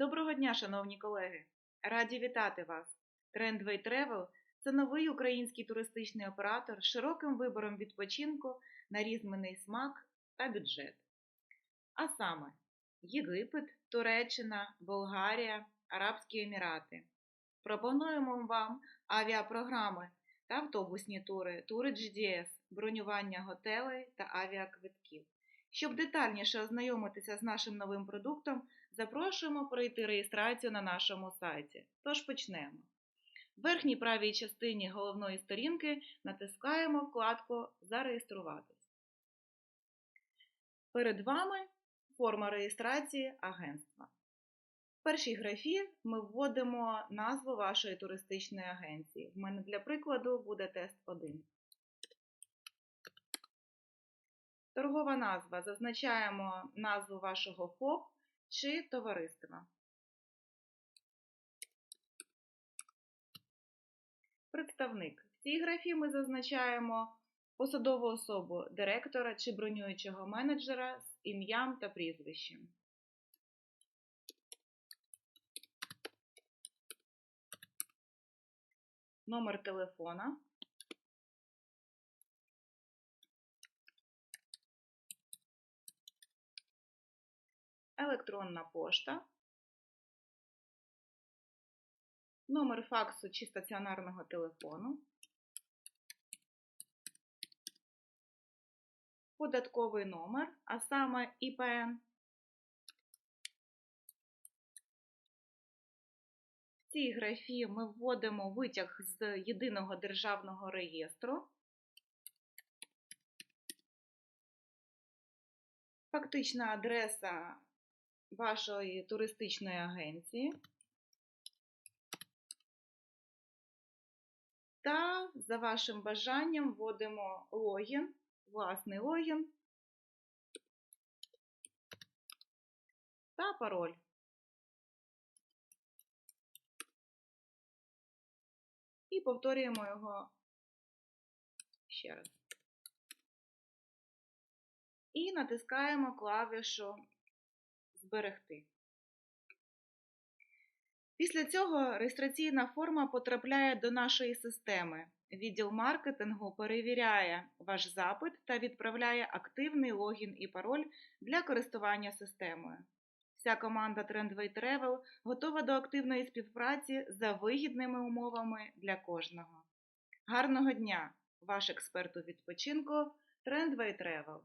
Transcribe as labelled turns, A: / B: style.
A: Доброго дня, шановні колеги! Раді вітати вас! Trendway Travel – це новий український туристичний оператор з широким вибором відпочинку на різний смак та бюджет. А саме Єгипет, Туреччина, Болгарія, Арабські Емірати. Пропонуємо вам авіапрограми та автобусні тури, тури GDS, бронювання готелей та авіаквитків. Щоб детальніше ознайомитися з нашим новим продуктом, запрошуємо пройти реєстрацію на нашому сайті. Тож почнемо. В верхній правій частині головної сторінки натискаємо вкладку Зареєструватись. Перед вами форма реєстрації агентства. В першій графі ми вводимо назву вашої туристичної агенції. В мене для прикладу буде тест 1. Торгова назва. Зазначаємо назву вашого ФОП чи товариства. Представник. В цій графі ми зазначаємо посадову особу директора чи бронюючого менеджера з ім'ям та прізвищем. Номер телефона. Електронна пошта, номер факсу чи стаціонарного телефону, податковий номер, а саме ІПН. В цій графі ми вводимо витяг з єдиного державного реєстру. Фактична адреса вашої туристичної агенції. Та за вашим бажанням вводимо логін, власний логін та пароль. І повторюємо його ще раз. І натискаємо клавішу Зберегти. Після цього реєстраційна форма потрапляє до нашої системи. Відділ маркетингу перевіряє ваш запит та відправляє активний логін і пароль для користування системою. Вся команда Trendway Travel готова до активної співпраці за вигідними умовами для кожного. Гарного дня, ваш експерт у відпочинку Trendway Travel!